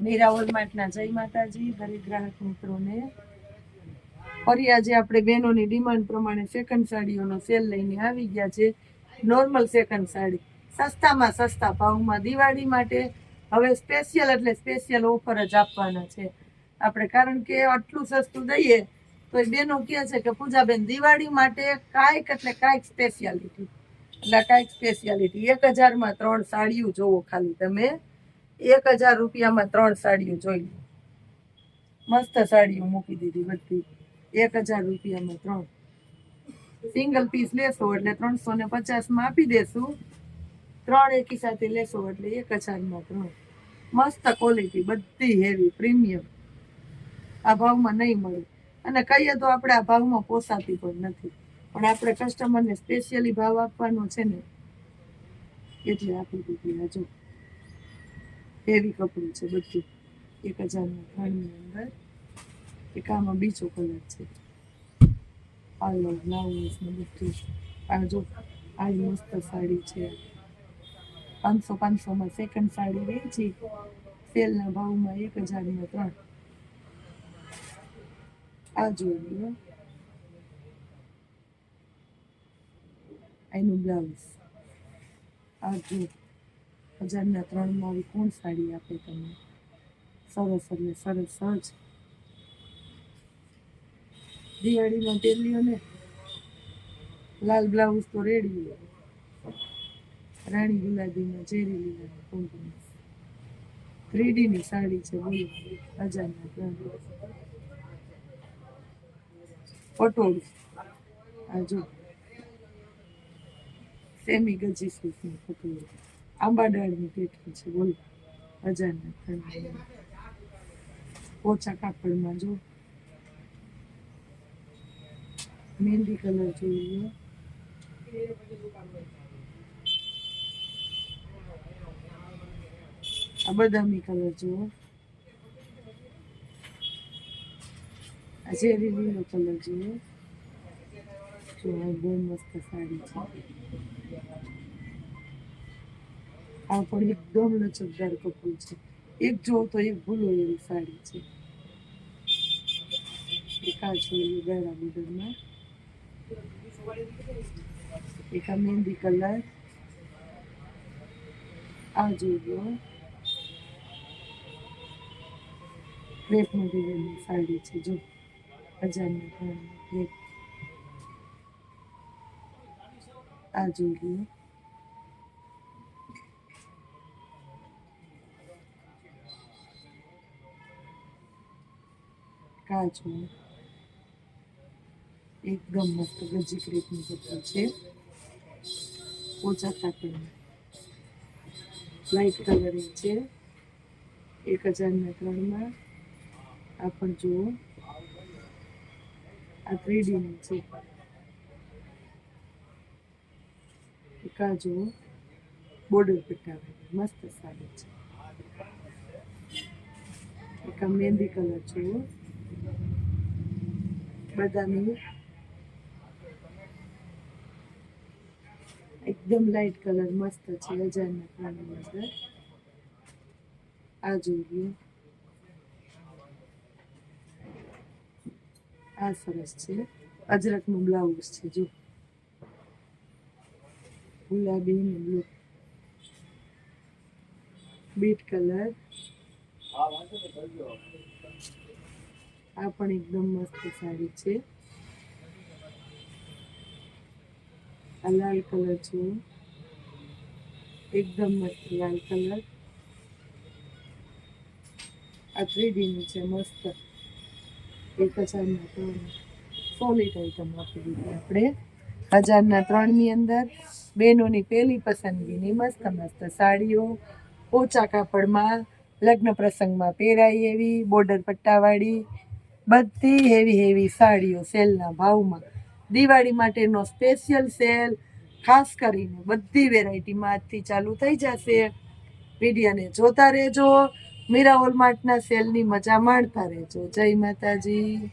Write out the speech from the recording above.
મીરા ઓલમાર્ટના જય માતાજી દરેક ગ્રાહક મિત્રોને. ફરી આજે આપણે બહેનોની ડિમાન્ડ પ્રમાણે સેકન્ડ સાડીઓનો સેલ લઈને આવી ગયા છે. Normal second sari. સસ્તામાં સસ્તા ભાવમાં દિવાળી માટે હવે સ્પેશિયલ એટલે સ્પેશિયલ ઓફર જ આપવાના છે. આપણે કારણ કે આટલું સસ્તું દઈએ, તો એ બેનો કહે છે કે, પૂજાબેન, દિવાળી માટે કાંઈક એટલે કાંઈક સ્પેશિયાલિટી એટલે કાંઈક સ્પેશિયાલિટી એક હજારમાં ત્રણ સાડીઓ જોવો ખાલી તમે. એક હજાર રૂપિયામાં ત્રણ સાડીઓ જોઈ મસ્ત સાડીઓ મૂકી દીધી બધી. એક હજાર રૂપિયામાં ત્રણ. સિંગલ પીસ લેશો એટલે ત્રણસો ને પચાસમાં આપી દેશું. ત્રણ એકી સાથે લેશો એટલે એક હજારમાં ત્રણ. મસ્ત ક્વોલિટી બધી હેવી પ્રીમિયમ આ ભાવમાં નહીં મળે. અને કહીએ તો આપણે આ ભાવમાં પોસાતી પણ નથી. પણ આપણે કસ્ટમરને સ્પેશિયલી ભાવ આપવાનો છે ને. એટલે આપી દીધી આ જો હેવી કપડું છે બધું. એક હજારના ત્રણની અંદર. એક આમાં બીજો કલર છે. પાર્લર બ્લાઉઝ ને બધું. આ જો, આ મસ્ત સાડી છે. પાંચસો, પાંચસોમાં સેકન્ડ સાડી વેચી સેલના ભાવમાં એક હજારમાં ત્રણ. આ લો એનું બ્લાઉઝ. આ જો હજારના ત્રણમાં આવી કોણ સાડી આપે તમને? સરસ, એટલે સરસ જ દિવાળીમાં પહેર્યો ને લાલ બ્લાઉઝ તો રેડી રાણી ગુલાબીમાં ઝેરી લીલા કુંકુમ. થ્રીડીની સાડી છે બોલો, હજારના ત્રણ. પટોળ. આ જો, સેમી ગજી સૂટની પટોળી. આંબા ડાળની કેટલી છે, બોલો. હજારના ઓછા કાપડમાં જો. મહેંદી કલર જોઈ લો. આ બદામી કલર જુઓ. આ ઝેરી લીલો કલર જુઓ. જો બહુ મસ્ત સાડી છે. આ પણ એકદમ લચકદાર કપડું છે. એક જો તો એક ભૂલો એવી સાડી છે. જોઈ ગળા બોર્ડરમાં એક આ મહેંદી કલર. આ જોઈ લો ક્રેપ સાડી છે, જો. હજારના આ જોઈ લો કાચો એકદમ મસ્ત ગજી ક્રેપનું કપડું છે. ઓછા કાપડનું લાઇટ કલરિંગ છે. એક હજારના ત્રણમાં. આ પણ જુઓ. આ થ્રીડીનું છે. કાજુ બોર્ડર પટ્ટાવાળી મસ્ત સાડી છે. એક મહેંદી કલર જુઓ. બદામી એકદમ લાઇટ કલર મસ્ત છે હજારના ત્રણની અંદર. આ જોઈએ. આ સરસ છે. અજરકનું બ્લાઉઝ છે, જો. ગુલાબી ને બ્લુ બીટ કલર આ પણ એકદમ મસ્ત સાડી છે. આ લાલ કલર છે. એકદમ મસ્ત લાલ કલર. આ થ્રીડીનું છે, મસ્ત. એક હજારના ત્રણ સોલિડ આઈટમ આપી દીધી આપણે. હજારના ત્રણની અંદર બહેનોની પહેલી પસંદગીની મસ્ત મસ્ત સાડીઓ, ઓછા કાપડમાં લગ્ન પ્રસંગમાં પહેરાય એવી, બોર્ડર પટ્ટાવાળી બધી હેવી હેવી સાડીઓ સેલના ભાવમાં. દિવાળી માટેનો સ્પેશિયલ સેલ ખાસ કરીને બધી વેરાયટીમાં આજથી ચાલુ થઈ જશે. વિડીયોને જોતા રહેજો. મીરા હોલમાર્ટના સેલની મજા માણતા રહેજો. જય માતાજી.